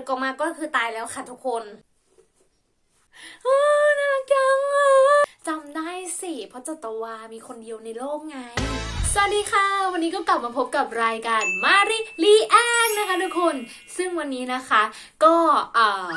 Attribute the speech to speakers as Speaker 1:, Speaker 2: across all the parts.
Speaker 1: ดกล่องมาก็คือตายแล้วค่ะทุกคนน่ารักจังอะจำได้สิ เพราะจัตวามีคนเดียวในโลกไง สวัสดีค่ะ วันนี้ก็กลับมาพบกับรายการมาริลีแองนะคะทุกคน ซึ่งวันนี้นะคะ ก็เอ่อ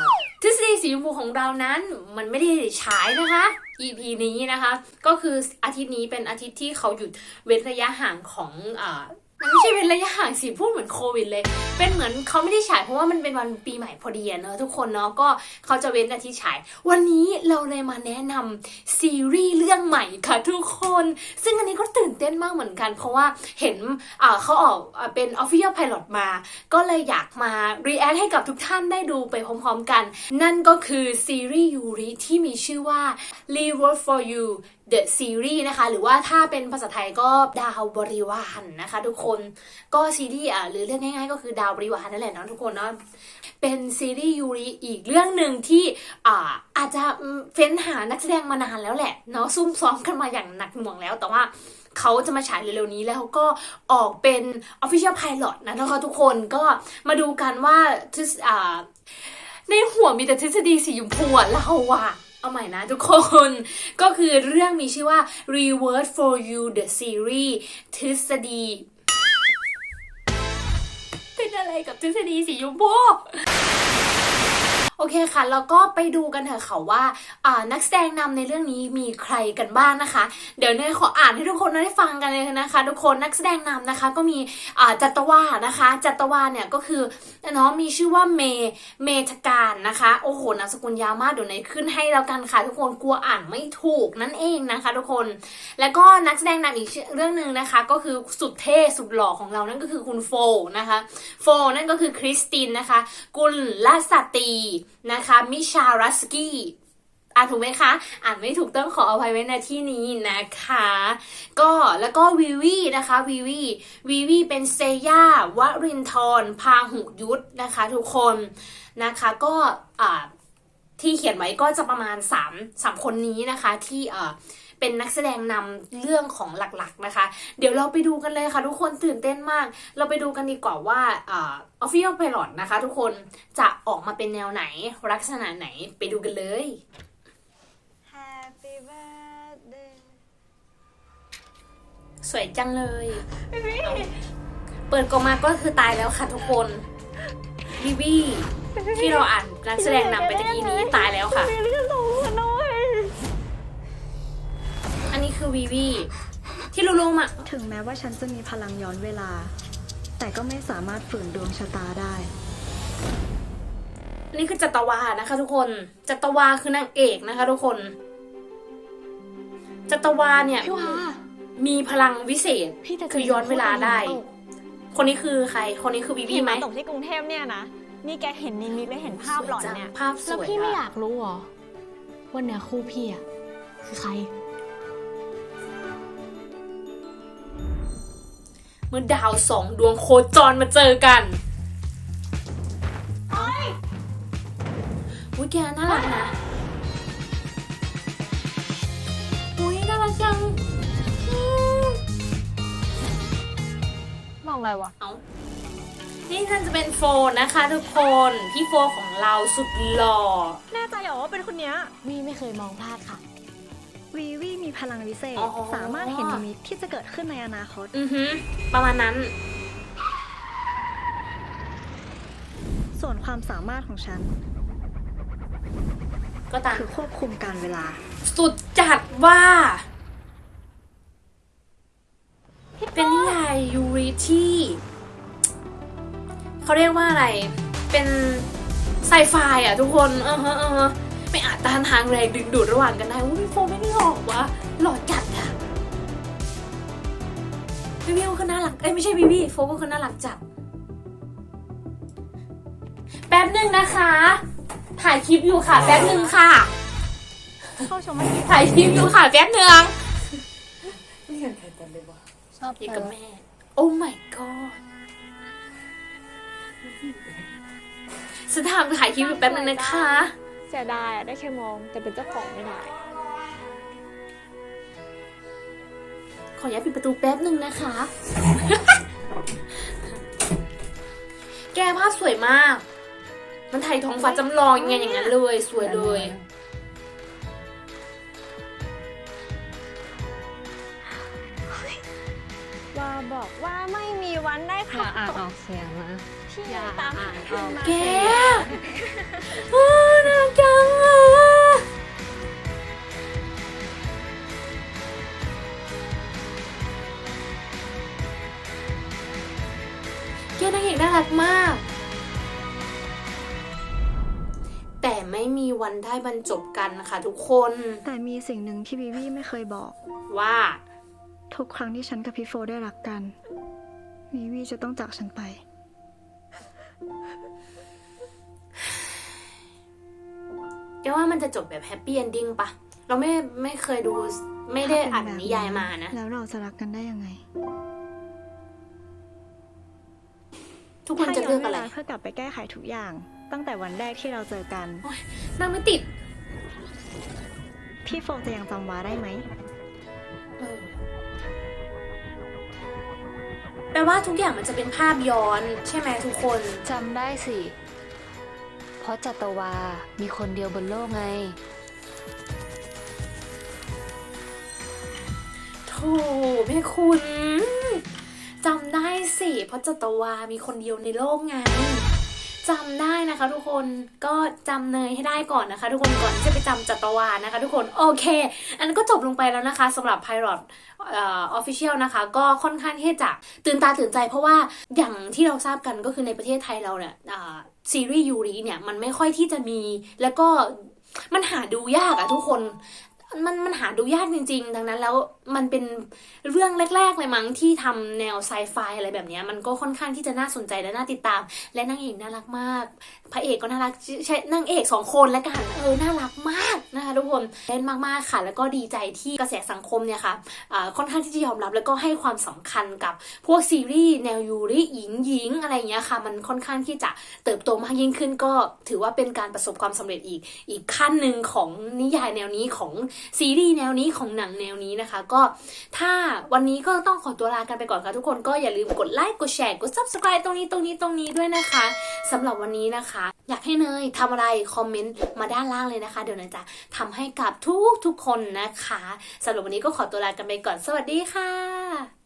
Speaker 1: ทฤษฎีสีชมพูของเรานั้นมันไม่ได้ฉายนะคะ EP นี้นะคะ ก็คืออาทิตย์นี้เป็นอาทิตย์ที่เขาหยุดเว้นระยะห่างของเอ่อ มันไม่ใช่เว้นระยะห่างสิพูดเหมือนโควิดเลย เป็นเหมือนเขาไม่ได้ฉายเพราะว่ามันเป็นวันปีใหม่พอดีเนอะทุกคนเนาะก็เขาจะเว้นอาทิตย์ฉาย วันนี้เราเลยมาแนะนำซีรีส์เรื่องใหม่ค่ะทุกคน ซึ่งอันนี้ก็ตื่นเต้นมากเหมือนกัน เพราะว่าเห็นเขาออกเป็น Official Pilot มา ก็เลยอยากมา react ให้กับทุกท่านได้ดูไปพร้อมๆกัน นั่นก็คือซีรีส์ยูริที่มีชื่อว่า Reward for You The Series นะคะ หรือว่าถ้าเป็นภาษาไทยก็ดาวบริวารนะคะ ทุกคนก็ซีรีส์อะหรือเรียกง่ายๆ ก็คือดาวบริวารนั่นแหละเนาะทุกคนเนาะเป็นซีรีส์ยูริอีกเรื่องหนึ่งที่อ่าอาจจะเฟ้นหานักแสดงมานานแล้วแหละเนาะซุ่มซ้อมกันมาอย่างหนักหน่วงแล้วแต่ว่าเขาจะมาฉายเร็วๆนี้แล้วก็ออกเป็น Official Pilot นะนะคะทุกคนก็มาดูกันว่าที่ในหัวมีแต่ทฤษฎีสีชมพูเราอะ เอาใหม่นะทุกคน ก็คือเรื่องมีชื่อว่า Reward for You the Series ทฤษฎี เป็นอะไรกับทฤษฎีสีชมพู โอเคค่ะ แล้วก็ไปดูกันเถอะค่ะว่านักแสดงนำในเรื่องนี้มีใครกันบ้างนะคะ เดี๋ยวเนยขออ่านให้ทุกคนได้ฟังกันเลยนะคะ ทุกคนนักแสดงนำนะคะ ก็มีจัตวานะคะ จัตวาเนี่ยก็คือน้องมีชื่อว่าเมเมธการนะคะโอ้โหนามสกุลยาวมากเดี๋ยวเนยขึ้นให้แล้วกันค่ะ ทุกคนกลัวอ่านไม่ถูกนั่นเองนะคะ ทุกคน แล้วก็นักแสดงนำอีกเรื่องหนึ่งนะคะ ก็คือสุดเท่สุดหล่อของเรานั่นก็คือคุณโฟนะคะ โฟนั่นก็คือคริสตินนะคะ กุลลาสตีนะคะมิชารัสกี้อ่านถูกไหมคะ อ่านไม่ถูกต้องขออภัยไว้ในที่นี้นะคะ ก็แล้วก็วีวีนะคะวีวีวีวีเป็นเซย่าวรินทรพาหุยุทธนะคะทุกคนนะคะก็อ่าที่เขียนไว้ก็จะประมาณ3 3คนนี้นะคะที่ เอ่อเป็นนักแสดงนำเรื่องของหลักๆนะคะ เดี๋ยวเราไปดูกันเลยค่ะ ทุกคนตื่นเต้นมาก เราไปดูกันดีกว่าว่าเอ่อ official pilot นะคะ ทุกคนจะออกมาเป็นแนวไหนลักษณะไหนไปดูกันเลย
Speaker 2: Happy birthday
Speaker 1: สวยจังเลยเอาเปิดกล่องมาก็คือตายแล้วค่ะทุกคนวิวีที่เราอ่านนักแสดงนำไปตะกี้นี้ตายแล้วค่ะ คือวีวีที่รู้ๆมา
Speaker 3: ถึงแม้ว่าฉันจะมีพลังย้อนเวลา แต่ก็ไม่สามารถฝืนดวงชะตาได้
Speaker 1: นี่คือจัตวานะคะ ทุกคนจัตวาคือนางเอกนะคะ ทุกคนจัตวาเนี่ย
Speaker 2: พี่วา
Speaker 1: มีพลังวิเศษ
Speaker 2: พี่แต่
Speaker 1: คือย้อนเวลาได้ คนนี้คือใคร คนนี้คือวีวี
Speaker 2: พี่
Speaker 1: ไห
Speaker 2: ไห
Speaker 1: ม
Speaker 2: มตกที่กรุงเทพเนี่ยนะนี่แกเห็นนิมิตและเห็นภาพหลอนเนี่ย
Speaker 1: สวจังภาพส
Speaker 4: แล้ว
Speaker 1: วย
Speaker 4: พี่ไม่อ
Speaker 1: อะ
Speaker 4: ยากรู้เหรอว่าเนื้อคู่พี่อะคือใคร
Speaker 1: เมื่อดาวสองดวงโคจรมาเจอกันอุ้ยแกน่ารักนะอุ้ยน่ารักจังอืม
Speaker 2: มองอะไรวะ
Speaker 1: เอานี่ท่านจะเป็นโฟนนะคะทุกคน พี่โฟของเราสุดหล่อ
Speaker 2: แน่ใจเหรอว่าเป็นคนเนี้ย
Speaker 4: วีไม่เคยมองพลาดค่ะ
Speaker 3: วีวีมีพลังวิเศษ
Speaker 1: อ๋อ
Speaker 3: สามารถเห็นนิมิตที่จะเกิดขึ้นในอนาคต
Speaker 1: อือฮึประมาณนั้น
Speaker 3: ส่วนความสามารถของฉัน
Speaker 1: ก็ตาม
Speaker 3: คือควบคุมการเวลา
Speaker 1: สุดจัดว่าเป็นนิยายยูริที่เขาเรียกว่าอะไร เป็นไซไฟอะทุกคน เออฮะเออฮะไม่อาจต้านทางแรงดึงดูดระหว่างกันได้อุ้ยโฟไม่ รักเอ้ยไม่ใช่วิวิโฟก็คือน่ารักจัดแป๊บหนึ่งนะคะ ถ่ายคลิปอยู่ค่ะ แป๊บหนึ่งค่ะ
Speaker 2: เข้าชมไม่กี่
Speaker 1: ถ่ายคลิปอยู่ค่ะ แป๊บหนึ่งนี่กันใครกันเลยวะ
Speaker 4: ชอบ
Speaker 1: พี่
Speaker 4: เธ
Speaker 1: กับ
Speaker 4: อ
Speaker 1: แม่ โอ้ my god ฉันทำถ่ายคลิปอยู่แป๊บหนึงนะคะ
Speaker 2: เสียดายอะได้แค่มองแต่เป็นเจ้าของไม่ได้
Speaker 1: ขออนุญาตปิดประตูแป๊บหนึ่งนะคะ แกภาพสวยมาก มันมันไทยท้องฟ้าจำลองยังไงอย่างนั้นเลย สวยเลย
Speaker 2: ว่าบอกว่าไม่มีวันได้
Speaker 4: อย่า
Speaker 2: ค่ะ
Speaker 4: อ่านออกเสียงนะ
Speaker 2: ที่
Speaker 4: อย่า
Speaker 2: ตาม
Speaker 4: อ่าน
Speaker 2: ขึ้นมา
Speaker 1: แกอ้าวน่ารักจังอะ วันได้บรรจบกันนะคะทุกคน
Speaker 3: แต่มีสิ่งหนึ่งที่วิวีไม่เคยบอก
Speaker 1: ว่า
Speaker 3: ทุกครั้งที่ฉันกับพี่โฟได้รักกันวิวีจะต้องจากฉันไป
Speaker 1: แกว่ามันจะจบแบบแฮปปี้เอนดิ้งปะ เราไม่ไม่เคยดูไม่ได้อ่านนิยายมานะ
Speaker 3: แล้วเราจะรักกันได้ยังไง
Speaker 1: ทุกคนจะเลือกอะไร
Speaker 3: ถ้าย้นวลาเพื่อกลับไปแก้ไขทุกอย่าง ตั้งแต่วันแรกที่เราเจอกัน
Speaker 1: นั่งไม่ติด
Speaker 3: พี่โฟจะยังจำวาได้ไหม
Speaker 1: เออแปลว่าทุกอย่างมันจะเป็นภาพย้อน ใช่ไหมทุกคน
Speaker 4: จำได้สิ เพราะจัตวา มีคนเดียวบนโลกไง
Speaker 1: โธ่แม่คุณจำได้สิ เพราะจัตวามีคนเดียวในโลกไง จำได้นะคะทุกคนก็จำเนยให้ได้ก่อนนะคะ ทุกคนก่อนที่จะไปจำจัตวานะคะ ทุกคนโอเค อันนั้นก็จบลงไปแล้วนะคะสำหรับ Pilot เออฟฟิเชียลนะคะ ก็ค่อนข้างที่จะตื่นตาตื่นใจ เพราะว่าอย่างที่เราทราบกันก็คือในประเทศไทยเราเนี่ยซีรีส์ยูริเนี่ยมันไม่ค่อยที่จะมี แล้วก็มันหาดูยากอะทุกคนมันมันหาดูยากจริง ๆ ดังนั้นแล้ว มันเป็นเรื่องแรก ๆ เลยมั้งที่ทำแนวไซไฟอะไรแบบนี้มันก็ค่อนข้างที่จะน่าสนใจและน่าติดตาม และนางเอกน่ารักมาก พระเอกก็น่ารักใช่นางเอกสองคนแล้วกันเออน่ารักมากนะคะทุกคนเล่นมากๆค่ะ แล้วก็ดีใจที่กระแสสังคมเนี่ยค่ะอ่าค่อนข้างที่จะยอมรับแล้วก็ให้ความสำคัญกับพวกซีรีส์แนวยูริหญิงหญิงอะไรอย่างเงี้ยค่ะ มันค่อนข้างที่จะเติบโตมากยิ่งขึ้น ก็ถือว่าเป็นการประสบความสำเร็จอีกอีกขั้นหนึ่งของนิยายแนวนี้ของซีรีส์แนวนี้ของหนังแนวนี้นะคะ ก็ถ้าวันนี้ก็ต้องขอตัวลากันไปก่อนค่ะทุกคนก็อย่าลืมกดไลค์กดแชร์กด subscribe ตรงนี้ตรงนี้ตรงนี้ด้วยนะคะสำหรับวันนี้นะคะ อยากให้เนยทำอะไรคอมเมนต์มาด้านล่างเลยนะคะ เดี๋ยวเนยจะทำให้กับทุกทุกคนนะคะสำหรับวันนี้ก็ขอตัวลากันไปก่อนสวัสดีค่ะ